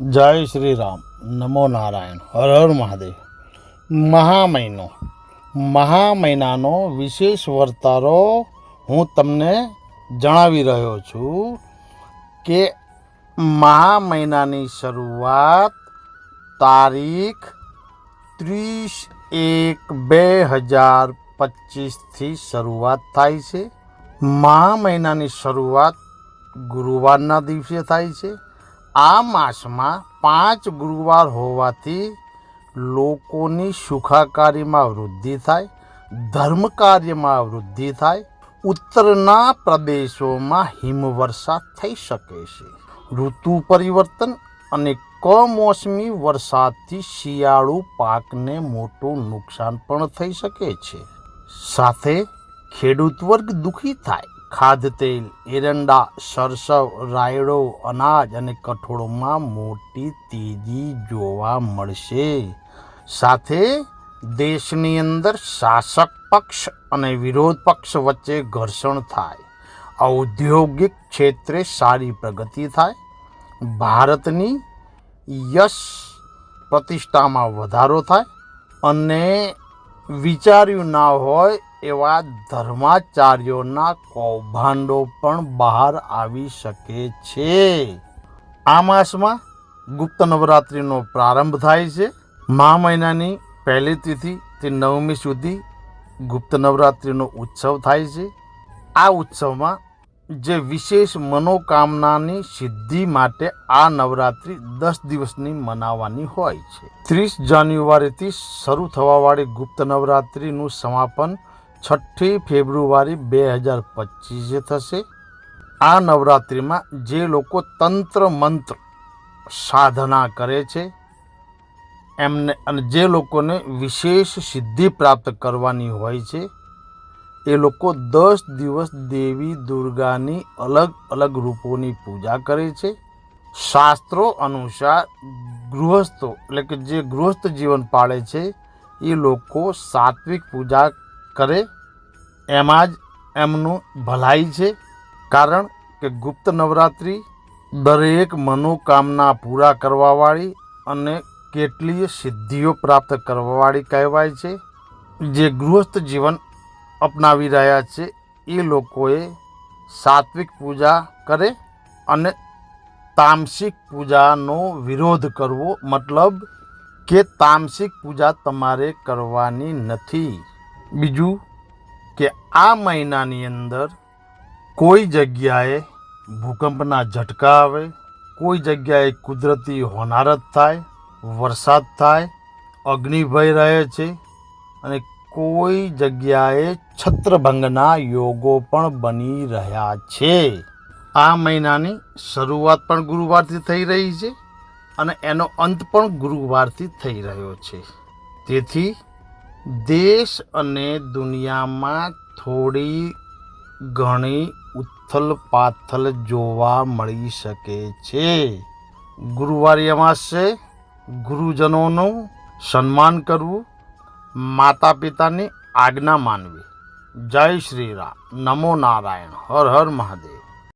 જય શ્રી રામ. નમો નારાયણ. હર હર મહાદેવ. મહા મહિનો મહા મહિનાનો વિશેષ વર્તારો હું તમને જણાવી રહ્યો છું કે મહા મહિનાની શરૂઆત તારીખ ત્રીસ એક બે હજાર પચીસથી શરૂઆત થાય છે. મહા મહિનાની શરૂઆત ગુરુવારના દિવસે થાય છે. આ માસમાં પાંચ ગુરુવાર હોવાથી લોકોની સુખાકારીમાં વૃદ્ધિ થાય ધર્મ કાર્યમાં વૃદ્ધિ થાય, ઉત્તરના પ્રદેશોમાં હિમવર્ષા થઈ શકે છે. ઋતુ પરિવર્તન અને કમોસમી વરસાદથી શિયાળુ પાકને મોટું નુકસાન પણ થઈ શકે છે. સાથે ખેડૂત વર્ગ દુઃખી થાય. ખાદ્યતેલ એરંડા, સરસવ, રાયડો, અનાજ અને કઠોળમાં મોટી તેજી જોવા મળશે. સાથે દેશની અંદર શાસક પક્ષ અને વિરોધ પક્ષ વચ્ચે ઘર્ષણ થાય. ઔદ્યોગિક ક્ષેત્રે સારી પ્રગતિ થાય. ભારતની યશ પ્રતિષ્ઠામાં વધારો થાય. અને વિચાર્યું ના હોય એવા ધર્માચાર્યોના કૌભાંડો પણ બહાર આવી શકે છે. આ માસમાં ગુપ્ત નવરાત્રિનો પ્રારંભ થાય છે. મા મહિનાની પહેલી તિથિથી નવમી સુધી ગુપ્ત નવરાત્રિનો ઉત્સવ થાય છે. આ ઉત્સવમાં જે વિશેષ મનોકામનાની સિદ્ધિ માટે આ નવરાત્રિ દસ દિવસની મનાવવાની હોય છે. ત્રીસ જાન્યુઆરીથી શરૂ થવાવાળી ગુપ્ત નવરાત્રિનું સમાપન છઠ્ઠી ફેબ્રુઆરી બે હજાર પચીસે થશે. આ નવરાત્રિમાં જે લોકો તંત્ર મંત્ર સાધના કરે છે, એમને અને જે લોકોને વિશેષ સિદ્ધિ પ્રાપ્ત કરવાની હોય છે, એ લોકો દસ દિવસ દેવી દુર્ગાની અલગ અલગ રૂપોની પૂજા કરે છે. શાસ્ત્રો અનુસાર ગૃહસ્થો એટલે કે જે ગૃહસ્થ જીવન પાળે છે, એ લોકો સાત્વિક પૂજા કરે, એમાં જ એમનું ભલાઈ છે. કારણ કે ગુપ્ત નવરાત્રિ દરેક મનોકામના પૂરા કરવાવાળી અને કેટલીય સિદ્ધિઓ પ્રાપ્ત કરવાવાળી કહેવાય છે. જે ગૃહસ્થ જીવન અપનાવી રહ્યા છે, એ લોકોએ સાત્વિક પૂજા કરે અને તામસિક પૂજાનો વિરોધ કરવો મતલબ કે તામસિક પૂજા તમારે કરવાની નથી. બીજું કે આ મહિનાની અંદર કોઈ જગ્યાએ ભૂકંપના ઝટકા આવે, કોઈ જગ્યાએ કુદરતી હોનારત થાય, વરસાદ થાય અગ્નિભય રહે છે અને કોઈ જગ્યાએ છત્રભંગના યોગો પણ બની રહ્યા છે. આ મહિનાની શરૂઆત પણ ગુરુવારથી થઈ રહી છે અને એનો અંત પણ ગુરુવારથી થઈ રહ્યો છે. તેથી દેશ અને દુનિયામાં થોડી ઘણી ઉથલ પાથલ જોવા મળી શકે છે. ગુરુવારી અમાસે ગુરુજનોનું સન્માન કરવું માતા પિતાની આજ્ઞા માનવી. જય શ્રી રામ. નમો નારાયણ. હર હર મહાદેવ.